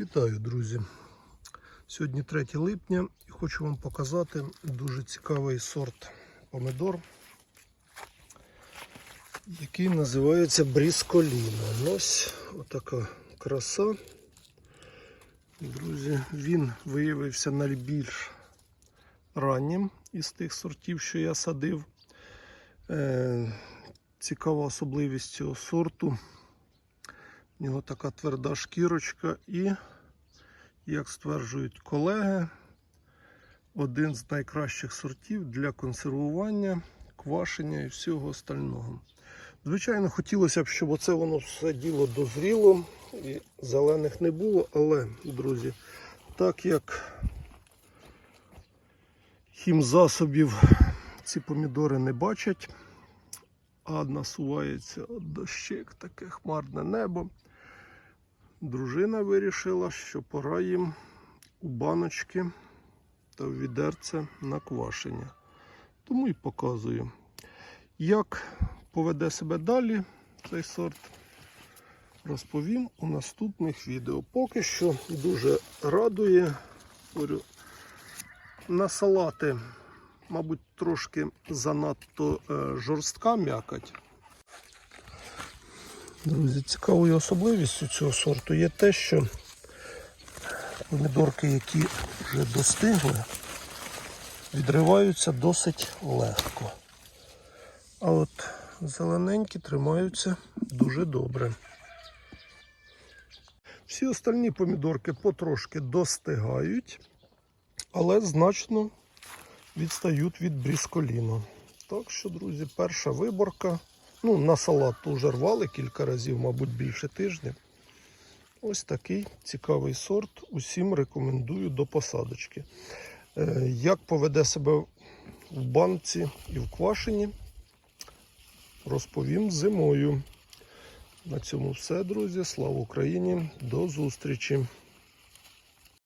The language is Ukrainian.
Вітаю, друзі! Сьогодні 3 липня і хочу вам показати дуже цікавий сорт помидор, який називається Брісколіна. Ось отака краса. Друзі, він виявився найбільш раннім із тих сортів, що я садив. Е, цікава особливість цього сорту. У нього така тверда шкірочка і, як стверджують колеги, один з найкращих сортів для консервування, квашення і всього остального. Звичайно, хотілося б, щоб оце воно все діло дозріло і зелених не було, але, друзі, так як хімзасобів ці помідори не бачать, а насувається дощик, таке хмарне небо. Дружина вирішила, що пора їм у баночки та в відерце на квашення. Тому і показую, як поведе себе далі цей сорт. Розповім у наступних відео. Поки що дуже радує. Говорю, на салати, мабуть, трошки занадто е, жорстка м'якоть. Друзі, цікавою особливістю цього сорту є те, що помідорки, які вже достигли, відриваються досить легко. А от зелененькі тримаються дуже добре. Всі остальні помідорки потрошки достигають, але значно відстають від брісколіну. Так що, друзі, перша виборка. Ну, на салат вже рвали кілька разів, мабуть, більше тижня. Ось такий цікавий сорт. Усім рекомендую до посадочки. Е, Як поведе себе в банці і в квашені, розповім зимою. На цьому все, друзі. Слава Україні! До зустрічі!